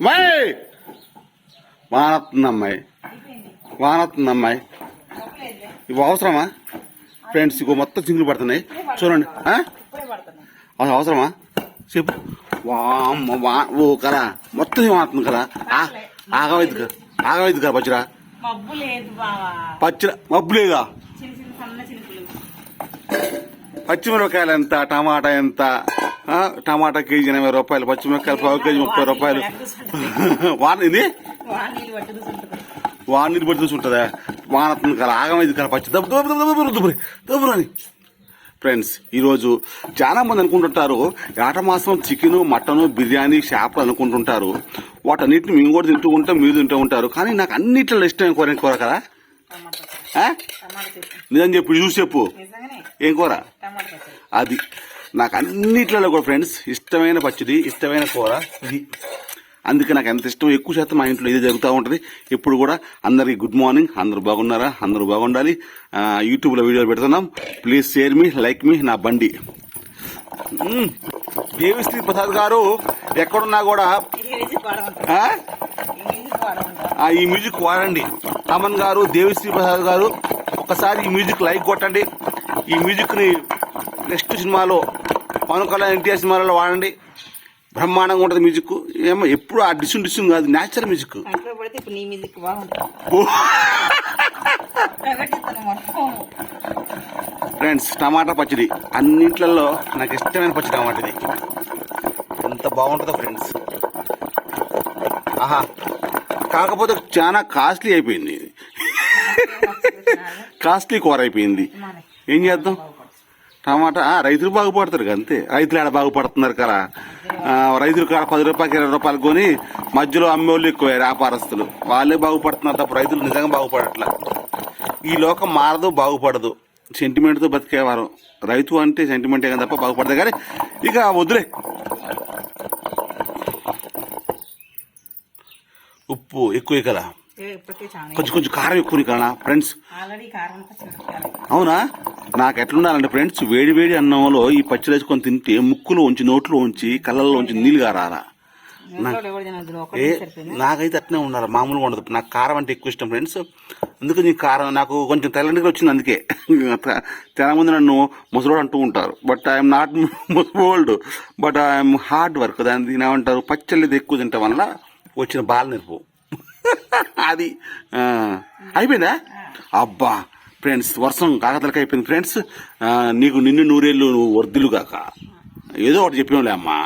అమ్మాయి వానొస్తుంది అమ్మాయి. వానొస్తుంది అమ్మాయి. ఇవి అవసరమా? ఫ్రెండ్స్ ఇగో మొత్తం చింగులు పడుతున్నాయి. చూడండి? అసలు అవసరమా? చెప్పు. వామ్మ వా ఓ కదా మొత్తం వాడుతుంది కదా. ఆ, ఆగమైంది కదా పచ్చిరా? పచ్చిర? మబ్బు లేదా? పచ్చిమిరపకాయలు ఎంత టమాటా ఎంత? టమాటా కేజీ ఎనభై రూపాయలు పచ్చిమిరపకాయలు పావు కేజీ ముప్పై రూపాయలు. వాన ఇది? వాన నీళ్ళు పట్టు చూసుంటుందా వాన కదా ఆగమైంది కదా పచ్చి దబ్బు దబ్బు దబ్బు దబ్బు దబ్బు దబ్బు అని. ఫ్రెండ్స్ ఈరోజు చాలా మంది అనుకుంటుంటారు ఏట మాసం చికెన్ మటన్ బిర్యానీ చేపలు అనుకుంటుంటారు. వాటన్నిటిని మేము కూడా తింటూ ఉంటాం మీరు తింటూ ఉంటారు. కానీ నాకు అన్నిట్లో ఇష్టమైన కూర కూర కదా? నిజం చెప్పు చూసి చెప్పు. ఏం కూర? అది. నాకు అన్నిట్లలో కూడా ఫ్రెండ్స్ ఇష్టమైన పచ్చడి ఇష్టమైన కూర ఇది. అందుకే నాకు ఎంత ఇష్టం ఎక్కువ శాతం మా ఇంట్లో ఇది జరుగుతూ ఉంటుంది. ఇప్పుడు కూడా అందరికి గుడ్ మార్నింగ్. అందరూ బాగున్నారా? అందరూ బాగుండాలి. యూట్యూబ్లో వీడియోలు పెడుతున్నాం. Please share me like me నా బండి. దేవిశ్రీ ప్రసాద్ గారు ఎక్కడున్నా కూడా ఈ మ్యూజిక్ వాడండి. అమన్ గారు దేవిశ్రీ ప్రసాద్ గారు ఒకసారి ఈ మ్యూజిక్ లైక్ కొట్టండి. ఈ మ్యూజిక్ని నెక్స్ట్ సినిమాలో పవన్ కళ్యాణ్ ఎన్టీఆర్ సినిమాలలో వాడండి. బ్రహ్మాండంగా ఉంటుంది మ్యూజిక్. ఏమో ఎప్పుడు ఆ డిస్యూన్ డిస్యూన్ కాదు న్యాచురల్ మ్యూజిక్. ఫ్రెండ్స్ టమాటా పచ్చడి. అన్నింట్లలో నాకు ఇష్టమైన పచ్చడి టమాటా ఇది. ఎంత బాగుంటుందో ఫ్రెండ్స్ ఆహా. కాకపోతే చాలా కాస్ట్లీ అయిపోయింది. కాస్ట్లీ కూర అయిపోయింది. ఏం చేద్దాం? టమాటా ఆ, రైతులు బాగుపడతారు కదా అంతే. రైతులు ఆడ బాగుపడుతున్నారు కదా? రైతులు కాడ పది రూపాయలకి ఇరవై రూపాయలు కొని మధ్యలో అమ్మేవాళ్ళు ఎక్కువ వ్యాపారస్తులు. వాళ్ళే బాగుపడుతున్నారు తప్ప రైతులు నిజంగా బాగుపడట్లా. ఈ లోకం మారదు బాగుపడదు. సెంటిమెంట్తో బతికేవారు. రైతు అంటే సెంటిమెంటే కానీ తప్ప బాగుపడదు. కానీ ఇక వదిలే ఉప్పు ఎక్కువ కదా కొంచెం కొంచెం కారం ఎక్కువ కదా ఫ్రెండ్స్. అవునా? నాకు ఎట్లుండాలంటే ఫ్రెండ్స్ వేడి వేడి అన్నంలో ఈ పచ్చడి వేసుకొని తింటే ముక్కులో ఉంచి నోట్లో ఉంచి కళ్ళల్లో ఉంచి నీళ్ళు ఏ నాకైతే అట్నే ఉండాలి మామూలుగా ఉండదు. నాకు కారం అంటే ఎక్కువ ఇష్టం ఫ్రెండ్స్ అందుకే నీ కారం నాకు కొంచెం తెల్లంటిగా వచ్చింది అందుకే. చాలా మంది నన్ను ముసలోడు అంటూ ఉంటారు. But I'm not old but I'm hard work దాన్ని దీని ఏమంటారు పచ్చళ్ళు ఎక్కువ తింటాం వల్ల వచ్చిన బాల నేర్పు అది. అయిపోయిందా? అబ్బా ఫ్రెండ్స్ వర్షం కాకతలకి అయిపోయింది ఫ్రెండ్స్ నీకు నిన్ను నూరేళ్ళు నువ్వు వర్దిలు కాక ఏదో ఒకటి చెప్పినావులే అమ్మా.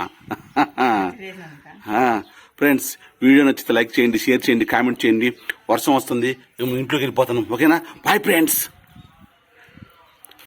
ఫ్రెండ్స్ వీడియో నచ్చితే లైక్ చేయండి షేర్ చేయండి కామెంట్ చేయండి. వర్షం వస్తుంది ఇంట్లోకి వెళ్ళిపోతాను. ఓకేనా? Bye friends.